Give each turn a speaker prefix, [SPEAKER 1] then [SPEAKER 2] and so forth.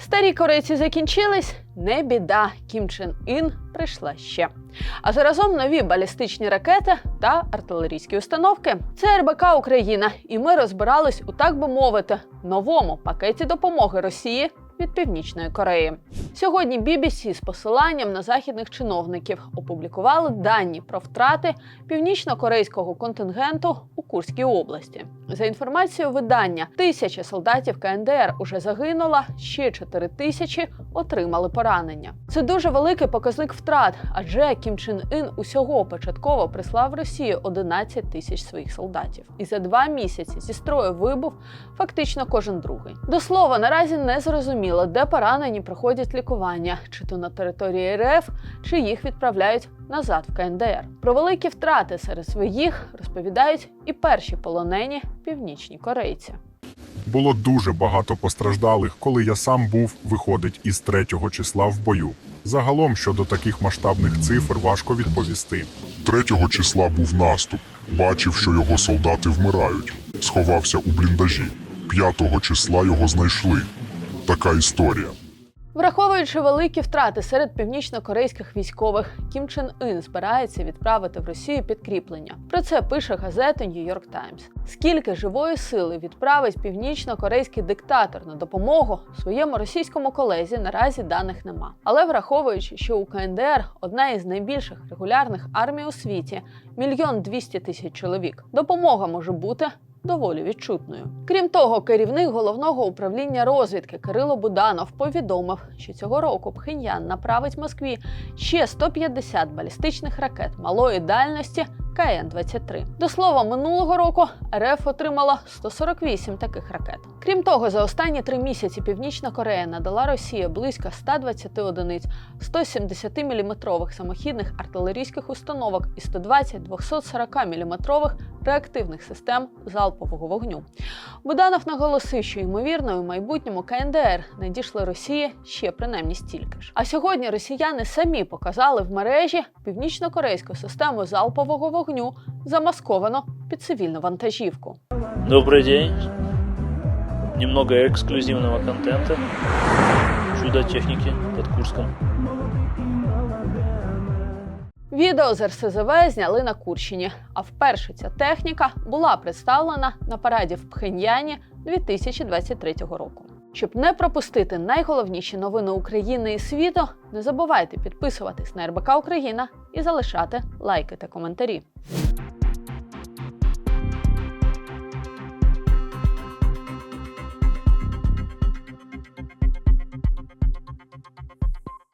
[SPEAKER 1] Старі корейці закінчились, не біда. Кім Чен Ін прийшла ще. А заразом нові балістичні ракети та артилерійські установки. Це РБК Україна, і ми розбирались у так би мовити новому пакеті допомоги Росії від Північної Кореї. Сьогодні BBC з посиланням на західних чиновників опублікували дані про втрати північно-корейського контингенту у Курській області. За інформацією видання, тисяча солдатів КНДР уже загинула, ще 4 тисячі отримали поранення. Це дуже великий показник втрат, адже Кім Чен Ін усього початково прислав Росії 11 тисяч своїх солдатів. І за два місяці зі строю вибув фактично кожен другий. До слова, наразі не зрозуміло, де поранені проходять лікування, чи то на території РФ, чи їх відправляють назад в КНДР. Про великі втрати серед своїх розповідають і перші полонені північні корейці.
[SPEAKER 2] Було дуже багато постраждалих, коли я сам був, виходить, із третього числа в бою. Загалом щодо таких масштабних цифр важко відповісти.
[SPEAKER 3] Третього числа був наступ. Бачив, що його солдати вмирають. Сховався у бліндажі. П'ятого числа його знайшли. Така історія.
[SPEAKER 1] Враховуючи великі втрати серед північно-корейських військових, Кім Чен Ін збирається відправити в Росію підкріплення. Про це пише газета New York Times. Скільки живої сили відправить північно-корейський диктатор на допомогу своєму російському колезі, наразі даних нема. Але враховуючи, що у КНДР одна із найбільших регулярних армій у світі мільйон двісті тисяч чоловік, допомога може бути доволі відчутною. Крім того, керівник головного управління розвідки Кирило Буданов повідомив, що цього року Пхеньян направить Москві ще 150 балістичних ракет малої дальності КН-23. До слова, минулого року РФ отримала 148 таких ракет. Крім того, за останні три місяці Північна Корея надала Росії близько 120 одиниць 170-мм самохідних артилерійських установок і 120 240-мм реактивних систем залпового вогню. Буданов наголосив, що ймовірно у майбутньому КНДР надійшли Росії ще принаймні стільки ж. А сьогодні росіяни самі показали в мережі північно-корейську систему залпового вогню, замасковану під цивільну вантажівку.
[SPEAKER 4] Добрый день. Немного эксклюзивного контента. Чудо техники под Курском.
[SPEAKER 1] Відео з РСЗВ зняли на Курщині. А вперше ця техніка була представлена на параді в Пхеньяні 2023 року. Щоб не пропустити найголовніші новини України і світу, не забувайте підписуватись на РБК Україна і залишати лайки та коментарі.